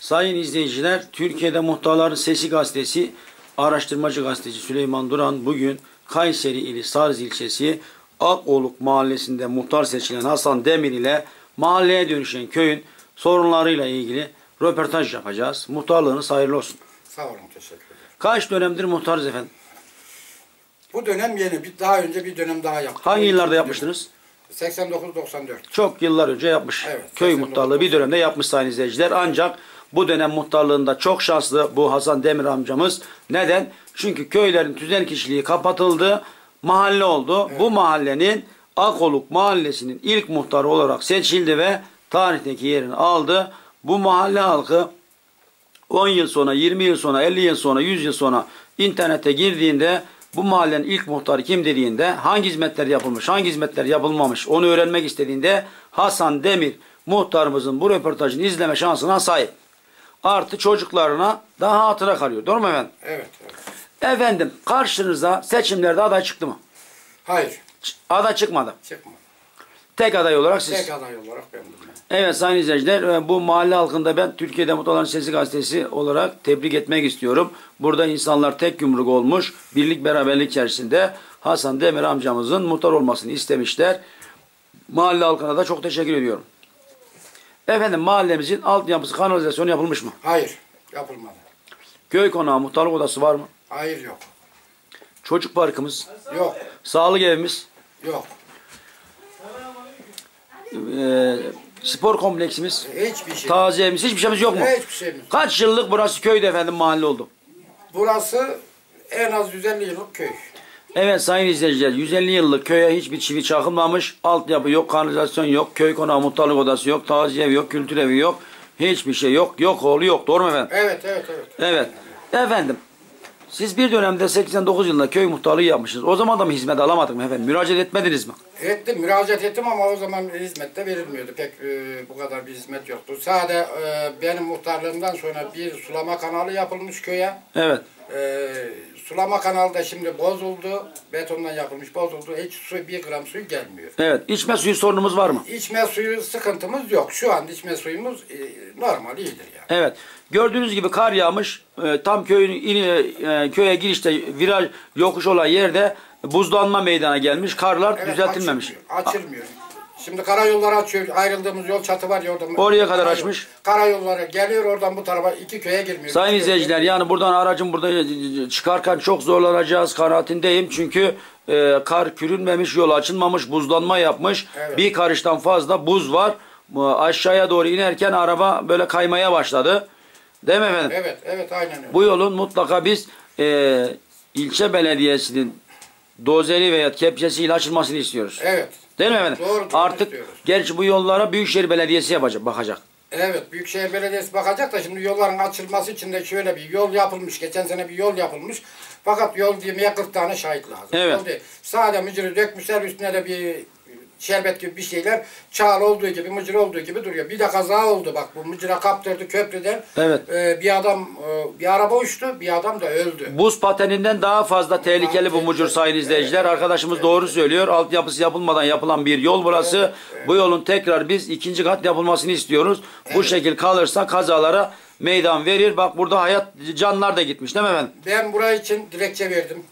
Sayın izleyiciler, Türkiye'de Muhtarların Sesi gazetesi, araştırmacı gazeteci Süleyman Duran bugün Kayseri ili Sarız ilçesi Akoluk mahallesinde muhtar seçilen Hasan Demir ile mahalleye dönüşen köyün sorunlarıyla ilgili röportaj yapacağız. Muhtarlığınız hayırlı olsun. Sağ olun teşekkür ederim. Kaç dönemdir muhtarız efendim? Bu dönem yeni. Bir, daha önce bir dönem daha yaptık. Hangi yıllarda yapmıştınız? dönem. 89-94. Çok yıllar önce yapmış. Evet, Köy 89. muhtarlığı bir dönemde yapmış sayın izleyiciler. Ancak bu dönem muhtarlığında çok şanslı bu Hasan Demir amcamız. Neden? Çünkü köylerin tüzel kişiliği kapatıldı. Mahalle oldu. Bu mahallenin Akoluk mahallesinin ilk muhtarı olarak seçildi ve tarihteki yerini aldı. Bu mahalle halkı 10 yıl sonra, 20 yıl sonra, 50 yıl sonra, 100 yıl sonra internete girdiğinde bu mahallenin ilk muhtarı kim dediğinde hangi hizmetler yapılmış, hangi hizmetler yapılmamış onu öğrenmek istediğinde Hasan Demir muhtarımızın bu röportajını izleme şansına sahip. Artı çocuklarına daha hatıra kalıyor. Doğru mu efendim? Evet, evet. Efendim karşınıza seçimlerde aday çıktı mı? Hayır. Ç- Aday çıkmadı. Çıkma. Tek aday olarak siz. Tek aday olarak ben bulmam. Evet sayın izleyiciler e, bu mahalle halkında ben Türkiye'de Muhtarların Sesi gazetesi olarak tebrik etmek istiyorum. Burada insanlar tek yumruk olmuş birlik beraberlik içerisinde Hasan Demir amcamızın muhtar olmasını istemişler. Mahalle halkına da çok teşekkür ediyorum. Efendim mahallemizin altyapısı kanalizasyonu yapılmış mı? Hayır. Yapılmadı. Köy konağı muhtarlık odası var mı? Hayır yok. Çocuk parkımız, Yok. sağlık evimiz, Yok. e, spor kompleksimiz, Hiçbir şey. taziye evimiz hiçbir şeyimiz yok mu? Hiçbir şeyimiz. Kaç yıllık burası köyde efendim mahalle oldu? Burası en az 150 yıllık köy. Evet sayın izleyiciler 150 yıllık köye hiçbir çivi çakılmamış. Altyapı yok, kanalizasyon yok, köy konağı muhtarlık odası yok, taziye evi yok, kültür evi yok. Hiçbir şey yok. Yok oğlu yok. Doğru mu efendim? Evet, evet, evet. Evet. Efendim siz bir dönemde 89 yılında köy muhtarlığı yapmışsınız. O zaman da mı hizmet alamadık mı efendim? Müracaat etmediniz mi? Ettim, müracaat ettim ama o zaman hizmette verilmiyordu. Pek e, bu kadar bir hizmet yoktu. Sade e, benim muhtarlığımdan sonra bir sulama kanalı yapılmış köye. Evet. E, sulama kanalı da şimdi bozuldu. Betondan yapılmış bozuldu. Hiç su, bir gram suyu gelmiyor. Evet. İçme suyu sorunumuz var mı? İçme suyu sıkıntımız yok. Şu an içme suyumuz e, normal iyidir yani. Evet. Gördüğünüz gibi kar yağmış. Ee, tam köyün ini- e, köye girişte viraj yokuş olan yerde buzlanma meydana gelmiş. Karlar Evet, düzeltilmemiş. Açılmıyor. açılmıyor. Şimdi karayolları açıyor. Ayrıldığımız yol çatı var ya orada. Oraya kadar açmış. Karayolları geliyor oradan bu tarafa iki köye girmiyor. Sayın izleyiciler yani buradan aracın burada çıkarken çok zorlanacağız kanaatindeyim. Çünkü e, kar kürünmemiş, yol açılmamış, buzlanma yapmış. Evet. Bir karıştan fazla buz var. Bu Aşağıya doğru inerken araba böyle kaymaya başladı. Değil mi efendim? Evet, evet aynen öyle. Bu yolun mutlaka biz e, ilçe belediyesinin dozeri veya kepçesiyle açılmasını istiyoruz. Evet. Değil mi efendim? Doğru, doğru Artık istiyoruz. gerçi bu yollara Büyükşehir Belediyesi yapacak, bakacak. Evet, Büyükşehir Belediyesi bakacak da şimdi yolların açılması için de şöyle bir yol yapılmış. Geçen sene bir yol yapılmış. Fakat yol demeye 40 tane şahit lazım. Evet. Yol değil. Sade mıcırı dökmüşler üstüne de bir şerbet gibi bir şeyler çağıl olduğu gibi, mıcır olduğu gibi duruyor. Bir de kaza oldu bak bu mıcıra kaptırdı köprüden. Evet. Ee, bir adam, e, bir araba uçtu, bir adam da öldü. Buz pateninden daha fazla tehlikeli bu mucur sayın izleyiciler. Arkadaşımız doğru söylüyor. Altyapısı yapılmadan yapılan bir yol burası. Bu yolun tekrar biz ikinci kat yapılmasını istiyoruz. Bu şekil kalırsa kazalara meydan verir. Bak burada hayat canlar da gitmiş değil mi efendim? Ben burayı için dilekçe verdim.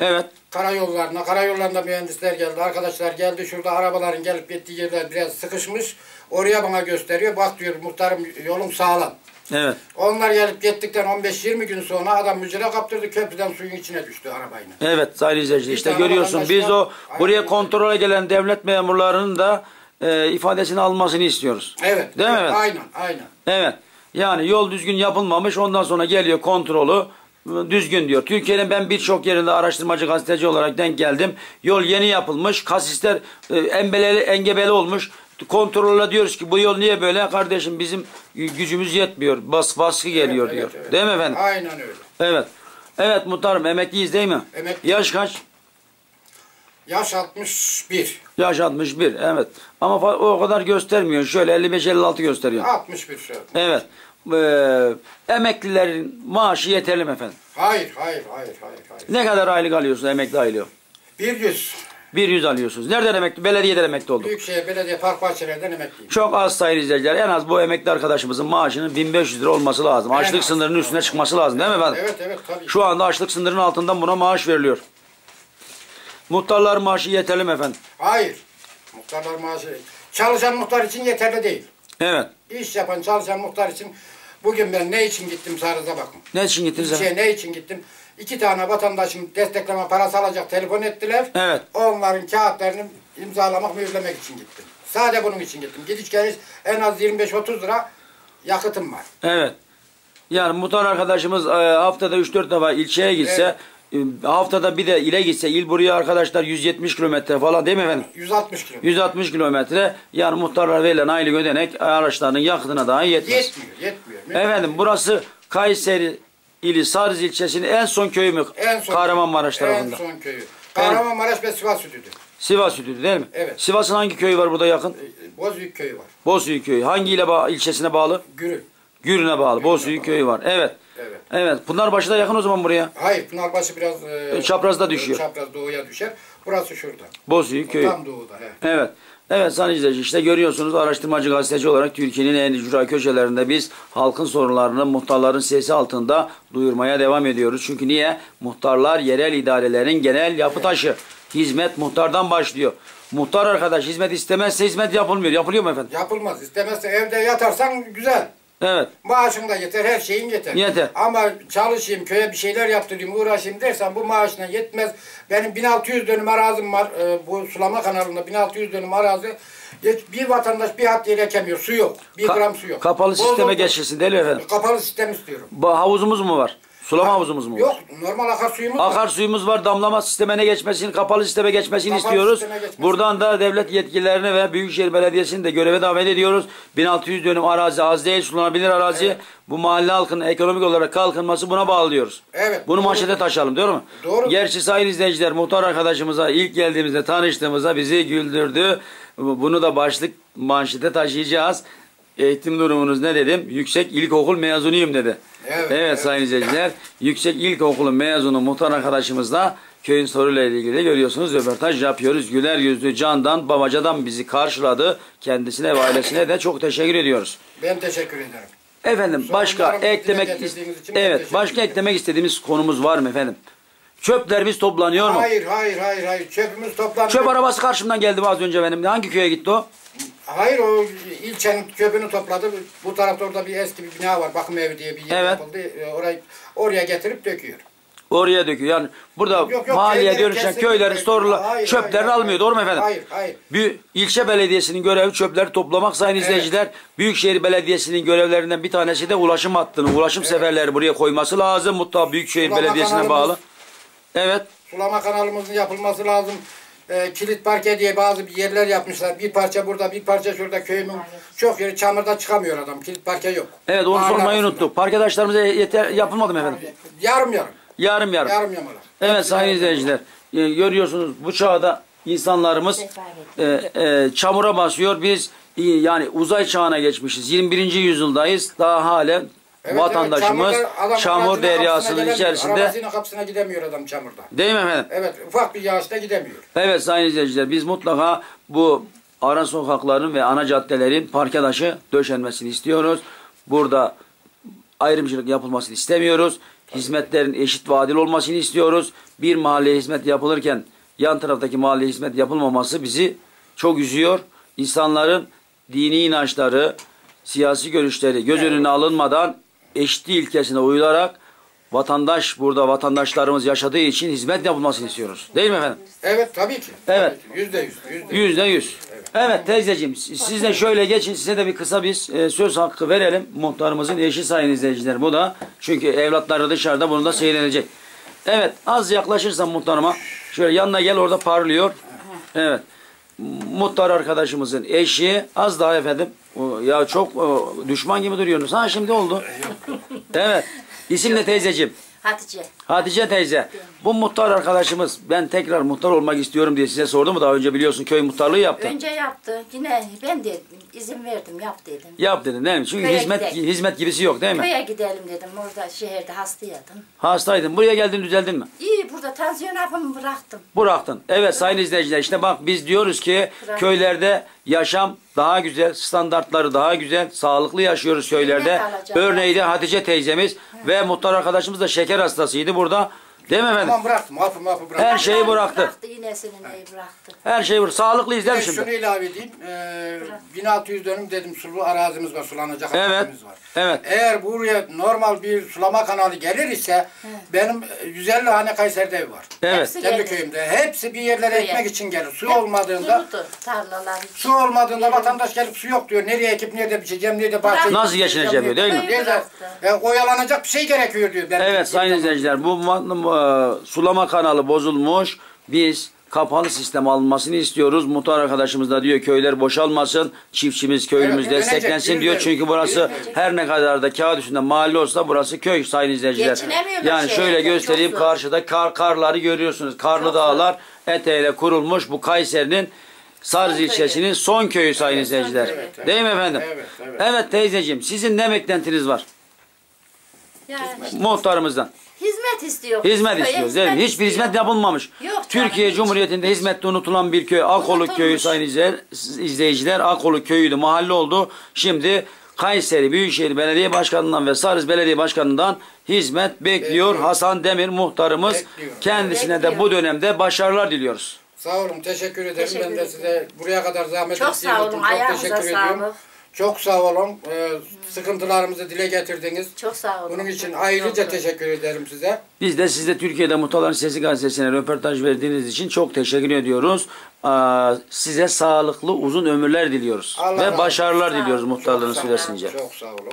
Evet. Karayollarına, karayollarında mühendisler geldi, arkadaşlar geldi. Şurada arabaların gelip gittiği yerler biraz sıkışmış. Oraya bana gösteriyor. Bak diyor muhtarım yolum sağlam. Evet. Onlar gelip gittikten 15-20 gün sonra adam mücre kaptırdı köprüden suyun içine düştü arabayla. Evet sayın izleyiciler işte görüyorsun biz o buraya kontrole gelen devlet memurlarının da e, ifadesini almasını istiyoruz. Evet. Değil mi evet, efendim? Aynen, aynen. Evet. Yani yol düzgün yapılmamış. Ondan sonra geliyor kontrolü düzgün diyor. Türkiye'nin ben birçok yerinde araştırmacı gazeteci olarak denk geldim. Yol yeni yapılmış. Kasisler e, embeleli, engebeli olmuş. Kontrolle diyoruz ki bu yol niye böyle? Kardeşim bizim gücümüz yetmiyor. Bas baskı geliyor Evet, diyor. evet, evet. Değil mi efendim? Aynen öyle. Evet. Evet muhtarım emekliyiz değil mi? Emekli. Yaş kaç? Yaş 61. Yaş 61. Evet. Ama o kadar göstermiyor. Şöyle 55-56 gösteriyor. 61 şey. Evet. Ee, emeklilerin maaşı yeterli mi efendim? Hayır, hayır, hayır, hayır, hayır. Ne kadar aylık alıyorsun emekli aylığı? Bir yüz. 1100 alıyorsunuz. Nereden emekli? Belediyeden emekli olduk. Büyükşehir Belediye Park Bahçeler'den emekliyim. Çok az sayın izleyiciler. En az bu emekli arkadaşımızın maaşının 1500 lira olması lazım. Açlık az. sınırının üstüne çıkması lazım değil mi efendim? Evet evet tabii. Şu anda açlık sınırının altından buna maaş veriliyor. Muhtarlar maaşı yeterli mi efendim? Hayır. Muhtarlar maaşı çalışan muhtar için yeterli değil. Evet. İş yapan çalışan muhtar için bugün ben ne için gittim Sarız'a bakın. Ne için gittiniz? İlçeye ne için gittim? İki tane vatandaşım destekleme parası alacak telefon ettiler. Evet. Onların kağıtlarını imzalamak, mühürlemek için gittim. Sadece bunun için gittim. Gidiş geliş en az 25-30 lira yakıtım var. Evet. Yani muhtar arkadaşımız e, haftada 3-4 defa ilçeye gitse, e, haftada bir de ile gitse, il buraya arkadaşlar 170 kilometre falan değil mi efendim? 160 kilo. 160 kilometre yani muhtarlar verilen aylık ödenek araçlarının yakıtına daha yetmez. Yetmiyor, yetmiyor. Efendim burası Kayseri ili Sarız ilçesinin en son köyü mü? En son Kahramanmaraş En tarafında. son köyü. Kahramanmaraş ve Sivas Sütüdü. Sivas Sütüdü değil mi? Evet. Sivas'ın hangi köyü var burada yakın? Ee, Bozüyük köyü var. Bozüyük köyü. Hangi ile ba- ilçesine bağlı? Gürü. Gürün'e bağlı. Bozüyük köyü var. Evet. Evet. Evet. Pınarbaşı da yakın o zaman buraya. Hayır, Pınarbaşı biraz... E, Çaprazda düşüyor. Çapraz doğuya düşer. Burası şurada. Bozüyük köyü. Tam doğuda. He. Evet. Evet sayın izleyiciler işte görüyorsunuz araştırmacı gazeteci olarak Türkiye'nin en ücra köşelerinde biz halkın sorunlarını muhtarların sesi altında duyurmaya devam ediyoruz. Çünkü niye? Muhtarlar yerel idarelerin genel yapı taşı. Hizmet muhtardan başlıyor. Muhtar arkadaş hizmet istemezse hizmet yapılmıyor. Yapılıyor mu efendim? Yapılmaz. İstemezse evde yatarsan güzel. Evet. Maaşın da yeter, her şeyin yeter. Yeter. Ama çalışayım, köye bir şeyler yaptırayım, uğraşayım dersen bu maaşına yetmez. Benim 1600 dönüm arazim var. e, bu sulama kanalında 1600 dönüm arazi. Bir vatandaş bir hat yer ekemiyor. Su yok. Bir Ka- gram su yok. Kapalı Bol sisteme geçilsin değil mi efendim? Kapalı sistem istiyorum. Bu havuzumuz mu var? Sulama havuzumuz mu var? Yok, normal akarsuyumuz var. Akarsuyumuz var. Damlama sistemine geçmesini, kapalı sisteme geçmesini Kapalı istiyoruz. geçmesini. Buradan da devlet yetkililerini ve Büyükşehir Belediyesi'ni de göreve davet ediyoruz. 1600 dönüm arazi az değil, sulanabilir arazi. Bu mahalle halkının ekonomik olarak kalkınması buna bağlıyoruz. Evet, Bunu doğru. manşete taşıyalım değil mi? Doğru. Gerçi sayın izleyiciler muhtar arkadaşımıza ilk geldiğimizde tanıştığımızda bizi güldürdü. Bunu da başlık manşete taşıyacağız. Eğitim durumunuz ne dedim? Yüksek ilkokul mezunuyum dedi. Evet, evet evet. sayın izleyiciler. Yüksek ilkokulun mezunu muhtar arkadaşımızla köyün soruyla ilgili görüyorsunuz röportaj yapıyoruz. Güler yüzlü candan babacadan bizi karşıladı. Kendisine ve ailesine de çok teşekkür ediyoruz. Ben teşekkür ederim. Efendim başka Sorunlarımızı dile eklemek evet başka eklemek istediğimiz konumuz var mı efendim? Çöpler biz toplanıyor mu? Hayır, hayır, hayır, hayır. Çöpümüz toplandı. Çöp arabası karşımdan geldi az önce benim. Hangi köye gitti o? Hayır o ilçenin çöpünü topladı. Bu tarafta orada bir eski bir bina var. Bakım evi diye bir yer Evet. yapıldı. Ee, Orayı oraya getirip döküyor. Oraya döküyor. Yani burada Yok, yok, mahalleye köylerin dönüşen köylerin Hayır, çöplerini hayır, almıyor. Doğru mu efendim? Hayır, hayır. Bir ilçe belediyesinin görevi çöpleri toplamak sayın izleyiciler. Büyükşehir Belediyesi'nin görevlerinden bir tanesi de ulaşım hattını, ulaşım seferleri buraya koyması lazım. Mutlaka Büyükşehir Sulama Belediyesi'ne kanalımız- bağlı. Evet. Sulama kanalımızın yapılması lazım. Ee, kilit parke diye bazı bir yerler yapmışlar. Bir parça burada, bir parça şurada köyümün çok yeri çamurda çıkamıyor adam. Kilit parke yok. Evet onu Mahalle sormayı arasında. unuttuk. Park arkadaşlarımıza yeter yapılmadı mı efendim? Yarım yarım. Yarım yarım. Yarım yamalak. Evet sayın izleyiciler. e, görüyorsunuz bu çağda insanlarımız e, e, çamura basıyor. Biz e, yani uzay çağına geçmişiz. 21. yüzyıldayız. Daha halen Evet, vatandaşımız evet, çamurda çamur deryasının içerisinde. Arabasının kapısına gidemiyor adam çamurda. Değil mi efendim? Evet ufak bir yağışta gidemiyor. Evet sayın izleyiciler biz mutlaka bu ara sokakların ve ana caddelerin parke taşı döşenmesini istiyoruz. Burada ayrımcılık yapılmasını istemiyoruz. Hizmetlerin eşit ve adil olmasını istiyoruz. Bir mahalleye hizmet yapılırken yan taraftaki mahalleye hizmet yapılmaması bizi çok üzüyor. İnsanların dini inançları, siyasi görüşleri göz önüne alınmadan eşitliği ilkesine uyularak vatandaş burada vatandaşlarımız yaşadığı için hizmet yapılmasını istiyoruz. Değil mi efendim? Evet tabii ki. Evet. Yüzde yüz. Yüzde yüz. Evet teyzeciğim siz de şöyle geçin size de bir kısa bir e, söz hakkı verelim. Muhtarımızın eşi sayın izleyiciler bu da. Çünkü evlatları dışarıda bunu da seyredecek. Evet az yaklaşırsan muhtarıma şöyle yanına gel orada parlıyor. Evet. Muhtar arkadaşımızın eşi az daha efendim. O, Ya çok o, düşman gibi duruyorsunuz. Ha şimdi oldu. Evet. İsim ne teyzeciğim? Hatice. Hatice teyze, bu muhtar arkadaşımız ben tekrar muhtar olmak istiyorum diye size sordu mu daha önce biliyorsun köy muhtarlığı yaptı. Önce yaptı. Yine ben dedim. izin verdim yap dedim. Yap dedin değil mi? Çünkü Köye hizmet gidelim. hizmet gibisi yok değil mi? Köye gidelim dedim. Orada şehirde hastaydım. Hastaydın. Buraya geldin düzeldin mi? İyi burada tansiyon hapımı bıraktım. Bıraktın. Evet sayın izleyiciler işte bak biz diyoruz ki Bırak. köylerde yaşam daha güzel, standartları daha güzel, sağlıklı yaşıyoruz köylerde. Hizmet alacağım. Örneği de Hatice teyzemiz ve muhtar arkadaşımız da şeker hastasıydı burada. Değil mi efendim? Tamam bıraktım. Hapı mapı bıraktım. Her şeyi bıraktı. Bıraktı iğnesini neyi bıraktı. Her şey burada. Sağlıklıyız değil mi şimdi? şunu ilave edeyim. Ee, 1600 dönüm dedim sulu arazimiz var, sulanacak Evet. arazimiz var. Evet. Eğer buraya normal bir sulama kanalı gelir ise benim e, 150 hane Kayseri'de ev var. Evet. Hepsi Kendi köyümde. Hepsi bir yerlere Köye. ekmek için gelir. Su Hep olmadığında tarlalar. su olmadığında vatandaş gelip su yok diyor. Nereye ekip nerede biçeceğim, nerede bahçe Nasıl geçineceğim diyor değil mi? Nerede? bıraktı. E, oyalanacak bir şey gerekiyor diyor. Ben Evet sayın izleyiciler bu ma- e, sulama kanalı bozulmuş. Biz kapalı sistem alınmasını istiyoruz. Muhtar arkadaşımız da diyor köyler boşalmasın. Çiftçimiz, köylümüz Evet, desteklensin yürünecek, diyor. yürünecek. Çünkü burası Yürünecek. her ne kadar da kağıt üstünde mahalle olsa burası köy sayın izleyiciler. Yani şehirde, şöyle göstereyim zor. karşıda kar karları görüyorsunuz. Karlı Çok dağlar eteğiyle kurulmuş bu Kayseri'nin Sarız ilçesinin son köyü sayın izleyiciler. evet, evet. Değil mi efendim? Evet, evet. Evet teyzeciğim sizin ne beklentiniz var Yani muhtarımızdan? Hizmet istiyor. Hizmet istiyoruz değil mi? Hiçbir istiyor. hizmet yapılmamış. Yok canım, Türkiye hiç. Cumhuriyeti'nde hizmette unutulan bir köy. Akoluk Unutulmuş. köyü sayın izleyici- izleyiciler. Akoluk köyüydü. Mahalle oldu. Şimdi Kayseri Büyükşehir Belediye Başkanı'ndan ve Sarız Belediye Başkanı'ndan hizmet bekliyor. Bekliyor. Hasan Demir muhtarımız. Bekliyor. Kendisine de Bekliyor. bu dönemde başarılar diliyoruz. Sağ olun, teşekkür ederim. Teşekkür ben de ederim. size buraya kadar zahmet Çok ettiğiniz sağ için olun. Çok teşekkür ediyorum. sağlık. Çok sağ olun. Ee, sıkıntılarımızı dile getirdiniz. Çok sağ olun. Bunun için Çok ayrıca oldu. teşekkür ederim size. Biz de size Türkiye'de Muhtarların Sesi gazetesine röportaj verdiğiniz için çok teşekkür ediyoruz. Aa, Size sağlıklı uzun ömürler diliyorlar Allah ve olsun. başarılar diliyoruz Çok Çok olun. süresince. Çok sağ olun.